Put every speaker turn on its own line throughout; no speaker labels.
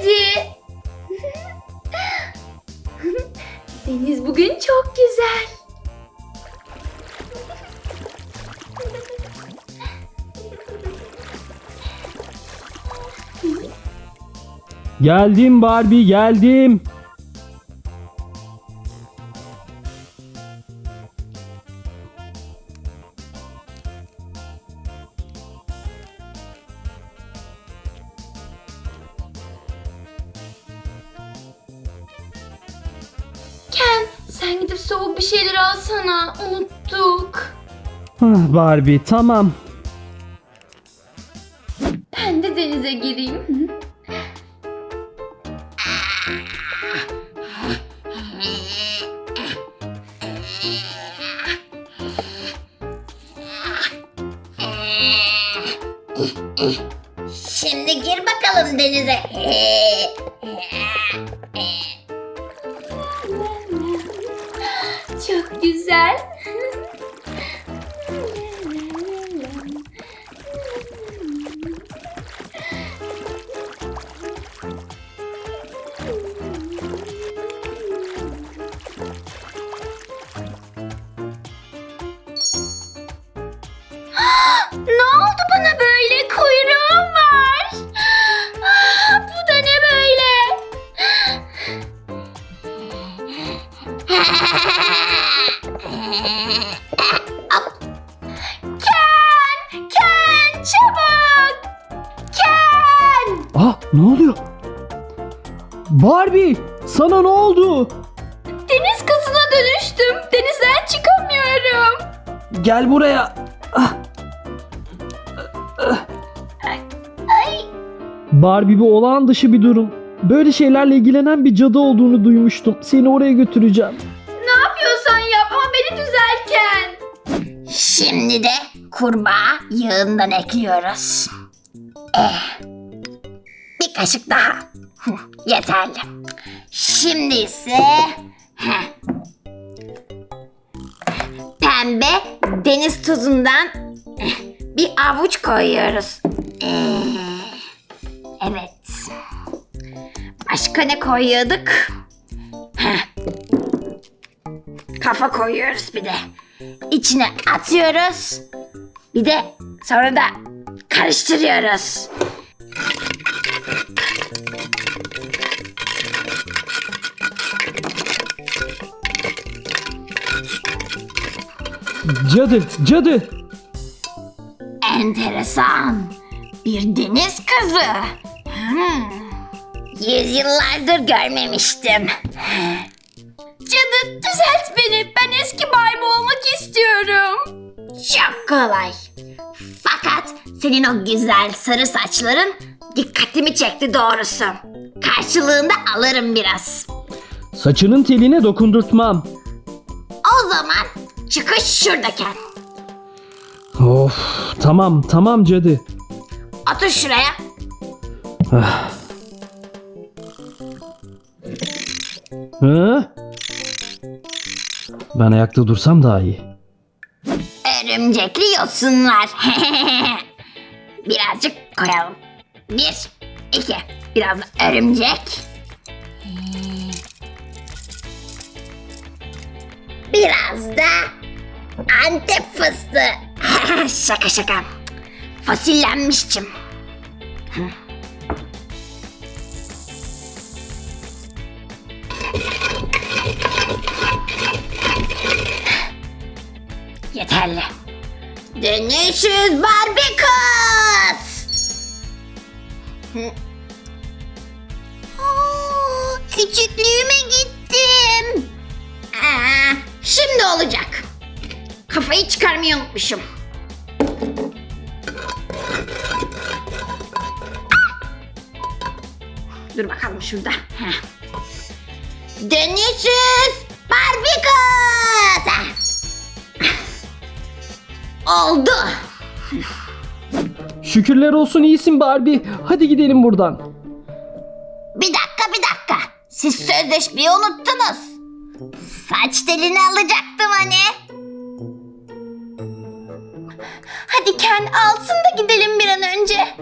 hadi. Deniz bugün çok güzel.
Geldim Barbie geldim.
Gidip soğuk bir şeyler alsana. Unuttuk.
Ah, Barbie tamam.
Ben de denize gireyim.
Şimdi gir bakalım denize.
Çok güzel. Ken! Ken! Çabuk! Ken!
Ah ne oluyor? Barbie sana ne oldu?
Deniz kızına dönüştüm. Denizden çıkamıyorum.
Gel buraya. Ah.
Ay,
Barbie bu olağan dışı bir durum. Böyle şeylerle ilgilenen bir cadı olduğunu duymuştum. Seni oraya götüreceğim.
Şimdi de kurbağa yağından ekliyoruz. Eh. Bir kaşık daha. Yeterli. Şimdi ise heh. pembe deniz tuzundan bir avuç koyuyoruz. Eh, Evet. Başka ne koyuyorduk? Heh. Kafa koyuyoruz bir de. İçine atıyoruz. Bir de sonra da karıştırıyoruz.
Cadı, cadı.
Enteresan. Bir deniz kızı. Hmm. Yüzyıllardır görmemiştim.
Cadı düzelt beni. Ben eski Barbie olmak.
Çok kolay. Fakat senin o güzel sarı saçların dikkatimi çekti doğrusu. Karşılığında alırım biraz.
Saçının teline dokundurtmam.
O zaman çıkış şuradaken.
Of, tamam, tamam cadı.
Otur şuraya.
Ah. Hı? Ben ayakta dursam daha iyi.
Örümcekli. Birazcık koyalım. Bir, iki. Biraz da örümcek. Biraz da antep fıstığı. şaka şaka. Fasillenmişçim. Yeterli. Dönüşürüz Barbie kız. Küçüklüğüme gittim. Aa, şimdi olacak. Kafayı çıkarmayı unutmuşum. Dur bakalım şurada. Heh. Dönüşürüz Barbie kız. Oldu.
Şükürler olsun iyisin Barbie. Hadi gidelim buradan.
Bir dakika bir dakika. Siz sözleşmeyi unuttunuz. Saç telini alacaktım hani.
Hadi Ken alsın da gidelim bir an önce.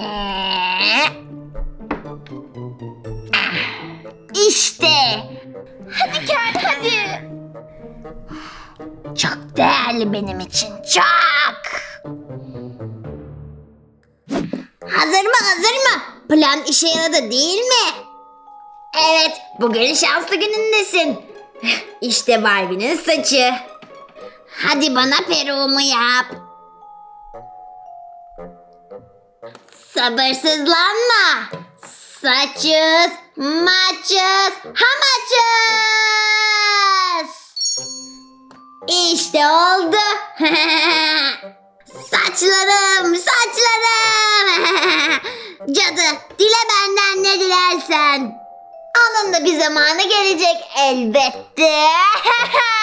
Ee, değerli benim için. Çok. Hazır mı hazır mı? Plan işe yaradı değil mi? Evet, bugün şanslı günündesin. İşte Barbie'nin saçı. Hadi bana peruğumu yap. Sabırsızlanma. Saçız, maçız, hamaçız. İşte oldu. saçlarım, saçlarım. Cadı, dile benden ne dilersen. Onun da bir zamanı gelecek elbette.